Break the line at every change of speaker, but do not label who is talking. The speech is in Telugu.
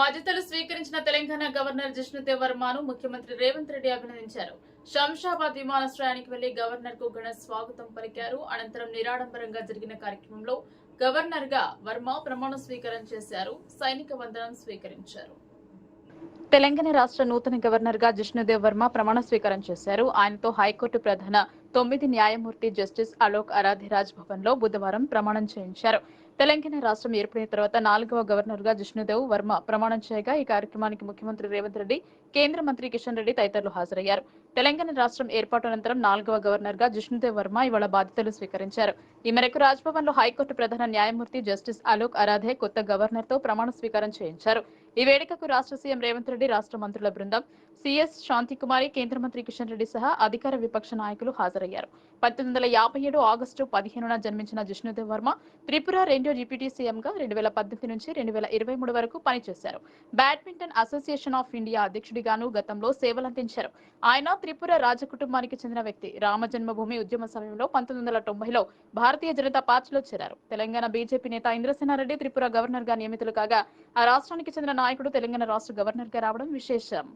బాధ్యతలు స్వీకరించిన తెలంగాణ గవర్నర్ జిష్ణుదేవ్ వర్మను ముఖ్యమంత్రి రేవంత్ రెడ్డి అభినందించారు. శంషాబాద్ విమానాశ్రయానికి వెళ్ళి గవర్నర్కు ఘన స్వాగతం పలికారు. అనంతరం నిరాడంబరంగా జరిగిన కార్యక్రమంలో గవర్నర్గా వర్మ ప్రమాణ స్వీకారం చేశారు. సైనిక వందనం స్వీకరించారు. తెలంగాణ రాష్ట్ర నూతన గవర్నర్గా జిష్ణుదేవ్ వర్మ ప్రమాణ స్వీకారం చేశారు. ఆయనతో హైకోర్టు ప్రధాన తొమ్మిది న్యాయమూర్తి జస్టిస్ అలోక్ అరాధిరాజ్ భవన్లో బుధవారం ప్రమాణం చేయించారు. తెలంగాణ రాష్ట్రం ఏర్పడిన తర్వాత నాలుగవ గవర్నర్గా జిష్ణుదేవ్ వర్మ ప్రమాణం చేయగా ఈ కార్యక్రమానికి ముఖ్యమంత్రి రేవంత్ రెడ్డి కేంద్ర మంత్రి కిషన్ రెడ్డి తదితరులు హాజరయ్యారు. తెలంగాణ రాష్ట్రం ఏర్పాటు అనంతరం నాలుగవ గవర్నర్గా జిష్ణుదేవ్ వర్మ ఇవాళ బాధ్యతలు స్వీకరించారు. ఈ మేరకు రాజ్భవన్లో హైకోర్టు ప్రధాన న్యాయమూర్తి జస్టిస్ అలోక్ అరాధే కొత్త గవర్నర్తో ప్రమాణ స్వీకారం చేయించారు. ఈ వేడుకకు రాష్ట్ర సీఎం రేవంత్ రెడ్డి రాష్ట్ర మంత్రుల బృందం సిఎస్ శాంతికుమారి కేంద్ర మంత్రి కిషన్ రెడ్డి సహా అధికార విపక్ష నాయకులు హాజరయ్యారు. పంతొమ్మిది వందల యాభై ఏడు ఆగస్టు పదిహేనున జన్మించిన జిష్ణుదేవ్ వర్మ త్రిపుర రెండు డిప్యూటీ సీఎంగా రెండు వేల పద్దెనిమిది నుంచి రెండు వేల ఇరవై మూడు వరకు పనిచేశారు. బ్యాడ్మింటన్ అసోసియేషన్ ఆఫ్ ఇండియా అధ్యక్షుడిగాను గతంలో సేవలందించారు. ఆయన త్రిపుర రాజకుటుంబానికి చెందిన వ్యక్తి. రామ జన్మభూమి ఉద్యమ సమయంలో పంతొమ్మిది వందల తొంభైలో భారతీయ జనతా పార్టీలో చేరారు. తెలంగాణ బీజేపీ నేత ఇంద్రసేనారెడ్డి త్రిపుర గవర్నర్గా నియమితులు కాగా ఆ రాష్ట్రానికి చెందిన నాయకుడు తెలంగాణ రాష్ట్ర గవర్నర్గా రావడం విశేషం.